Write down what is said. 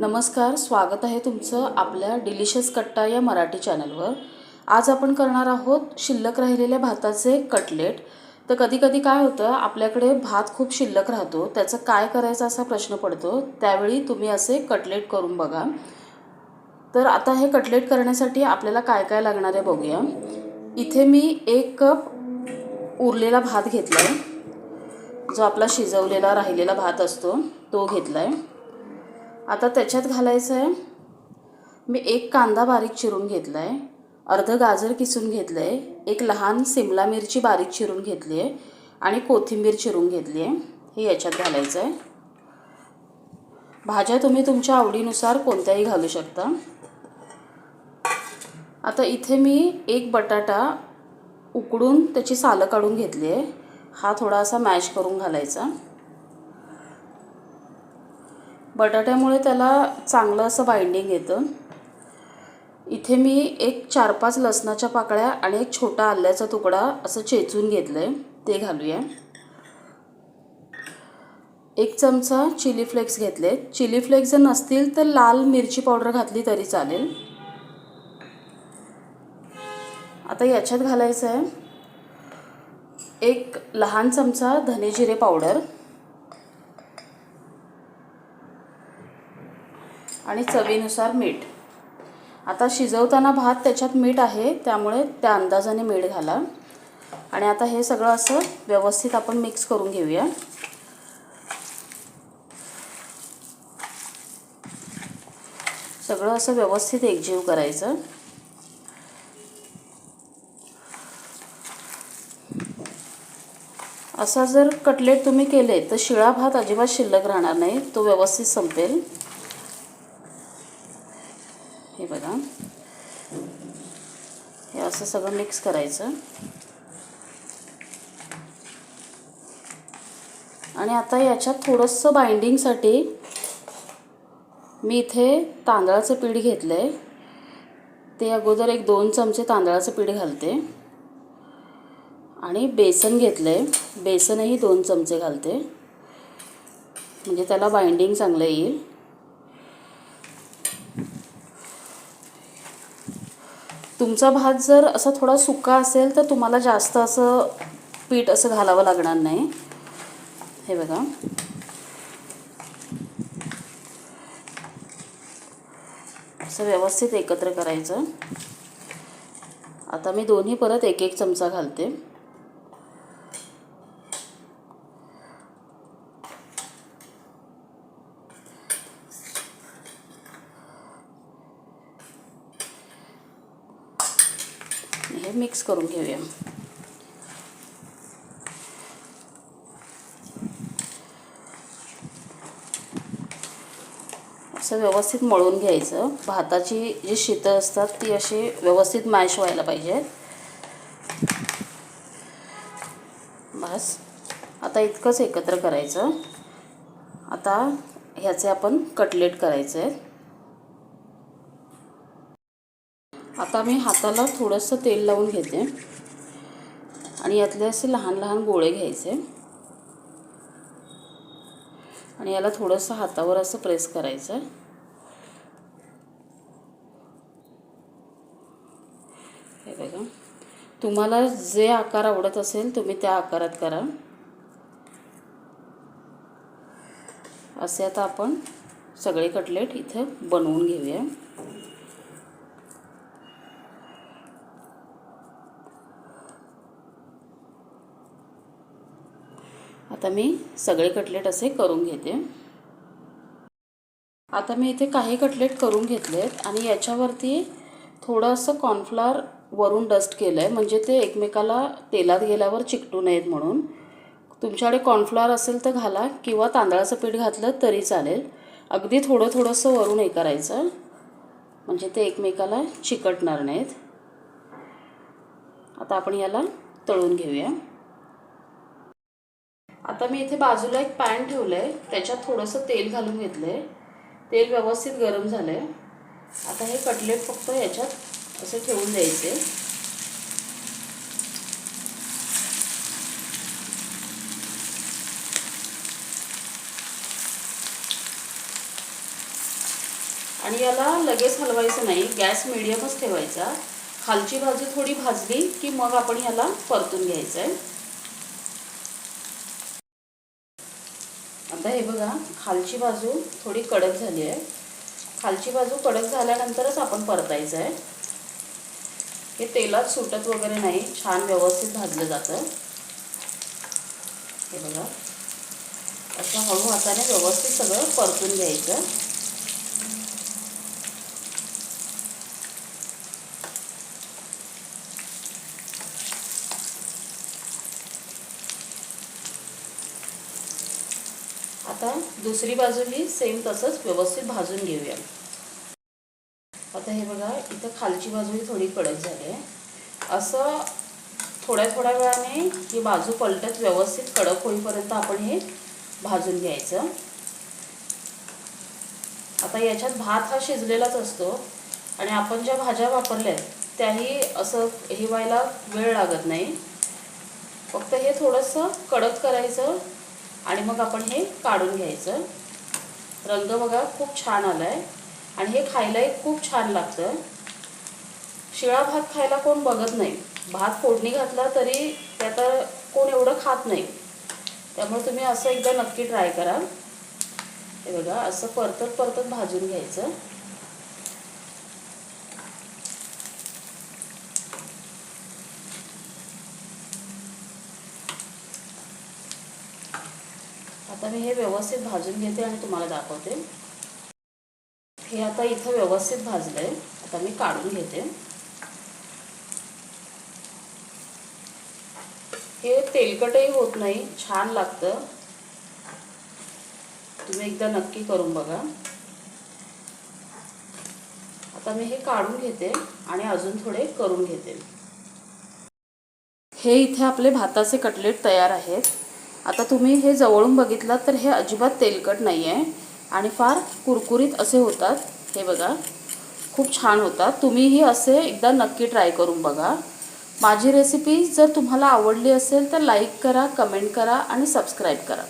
नमस्कार स्वागत आहे तुमचं आपल्या डिलिशियस कट्टा या मराठी चॅनलवर. आज आपण करणार आहोत शिल्लक राहिलेल्या भाताचे कटलेट. तर कधी कधी काय होतं आपल्याकडे भात खूप शिल्लक राहतो त्याचं काय करायचं असा प्रश्न पडतो त्यावेळी तुम्ही असे कटलेट करून बघा. तर आता हे कटलेट करण्यासाठी आपल्याला काय काय लागणार आहे बघूया. इथे मी एक कप उरलेला भात घेतला आहे जो आपला शिजवलेला राहिलेला भात असतो तो घेतला आहे आता त्याच्यात घालायचं आहे मी एक कांदा बारीक चिरून घेतला आहे अर्धं गाजर किसून घेतलं आहे एक लहान सिमला मिरची बारीक चिरून घेतली आहे आणि कोथिंबीर चिरून घेतली आहे हे याच्यात घालायचं आहे भाज्या तुम्ही तुमच्या आवडीनुसार कोणत्याही घालू शकता. आता इथे मी एक बटाटा उकडून त्याची सालं काढून घेतली आहे हा थोडासा मॅश करून घालायचा. बटाट्यामुळे त्याला चांगलं असं बाइंडिंग येतं. इथे मी एक चार पाच लसणाच्या पाकळ्या आणि एक छोटा आल्याचा तुकडा असं चेचून घेतलं आहे ते घालूया. एक चमचा चिली फ्लेक्स घेतले. चिली फ्लेक्स जर नसतील तर लाल मिरची पावडर घातली तरी चालेल. आता याच्यात घालायचं आहे एक लहान चमचा धने जिरे पावडर. आणि चवीनुसार मीठ. आता शिजवताना भात त्याच्यात मीठ आहे त्यामुळे त्या अंदाजाने मीठ घाला. आणि आता हे सगळं असं व्यवस्थित आपण मिक्स करून घेऊया. सगळं असं व्यवस्थित एकजीव करायचं. असा जर कटलेट तुम्ही केले तर शिळा भात अजिबात शिल्लक राहणार नाही तो व्यवस्थित संपेल हे बघा हे असं सगळं मिक्स करायचं. आणि आता याच्यात थोडंसं बाइंडिंगसाठी मी इथे तांदळाचं पीठ घेतलं आहे ते अगोदर एक दोन चमचे तांदळाचं पीठ घालते. आणि बेसन घेतलं आहे बेसनही दोन चमचे घालते. म्हणजे त्याला बाइंडिंग चांगलं येईल. तुमचा भात जर असा थोडा सुका असेल तर तुम्हाला जास्त असं पीठ असं घालावं लागणार नाही. हे बघा. असं व्यवस्थित एकत्र करायचं. आता मी दोन्ही परत एक एक चमचा घालते. म्हणजे हे मिक्स करून घेऊया. असं व्यवस्थित मळून घ्यायचं. भाताची जी शीतं असतात ती अशी व्यवस्थित मॅश व्हायला पाहिजे. बस. आता इतकंच एकत्र करायचं. आता ह्याचे आपण कटलेट करायचे आहेत आता मी हाताला थोडंसं तेल लावून घेते. आणि यातले असे लहान लहान गोळे घ्यायचे. आणि याला थोडंसं हातावर असं प्रेस करायचं. हे बघा. तुम्हाला जे आकार आवडत असेल तुम्ही त्या आकारात करा. असे आता आपण सगळे कटलेट इथे बनवून घेऊया. आता मी सगळे कटलेट असे करून घेते. आता मी इथे काही कटलेट करून घेतलेत आणि याच्यावरती थोडंसं कॉर्नफ्लॉर वरून डस्ट केलं आहे म्हणजे ते एकमेकाला तेलात गेल्यावर चिकटू नयेत म्हणून. तुमच्याकडे कॉर्नफ्लॉर असेल तर घाला किंवा तांदळाचं पीठ घातलं तरी चालेल. अगदी थोडं थोडंसं वरून हे करायचं. म्हणजे ते एकमेकाला चिकटणार नाहीत आता आपण याला तळून घेऊया. आता मी इथे बाजूला एक पॅन ठेवलं आहे त्याच्यात थोडंसं तेल घालून घेतलं आहे तेल व्यवस्थित गरम झालं आहे आता हे कटलेट फक्त याच्यात असे ठेवून द्यायचे. आणि याला लगेच हलवायचं नाही. गॅस मिडियमच ठेवायचा. खालची बाजू थोडी भाजली की मग आपण याला परतून घ्यायचं आहे आता हे बघा खालची बाजू थोडी कडक झाली आहे. खालची बाजू कडक झाल्यानंतरच आपण परतायचं आहे. हे तेलात सुटत वगैरे नाही छान व्यवस्थित भाजलं जातं. हे बघा. असं हळू हाताने व्यवस्थित सगळं परतून घ्यायचं. आता दुसरी बाजूही सेम तसंच व्यवस्थित भाजून घेऊया. आता हे बघा इथं खालची बाजूही थोडी कडक झाली आहे. असं थोड्या थोड्या वेळाने ही बाजू पलटत व्यवस्थित कडक होईपर्यंत आपण हे भाजून घ्यायचं. आता याच्यात भात हा शिजलेलाच असतो आणि आपण ज्या भाज्या वापरल्या आहेत त्याही असं हे व्हायला वेळ लागत नाही. फक्त हे थोडंसं कडक करायचं आणि मग आपण हे काढून घ्यायचं. रंग बघा खूप छान आला आहे आणि हे खायलाही खूप छान लागतं. शिळा भात खायला कोण बघत नाही. भात फोडणी घातला तरी त्यात कोण एवढं खात नाही. त्यामुळे तुम्ही असं एकदा नक्की ट्राय करा. हे बघा असं परतत परतत भाजून घ्यायचं आता मी हे व्यवस्थित भाजून घेते आणि तुम्हाला दाखवते. हे आता इथं व्यवस्थित भाजलंय. आता मी काढून घेते. हे तेलकटही होत नाही छान लागतं. तुम्ही एकदा नक्की करून बघा. आता मी हे काढून घेते आणि अजून थोडे करून घेते. हे इथे आपले भाताचे कटलेट तयार आहेत. आता तुम्ही हे जवळून बघितलात तर हे अजिबात तेलकट नाही आहे आणि फार कुरकुरीत असे होतात. हे बघा खूप छान होतात. तुम्हीही असे एकदा नक्की ट्राय करून बघा. माझी रेसिपी जर तुम्हाला आवडली असेल तर लाईक करा कमेंट करा आणि सबस्क्राईब करा.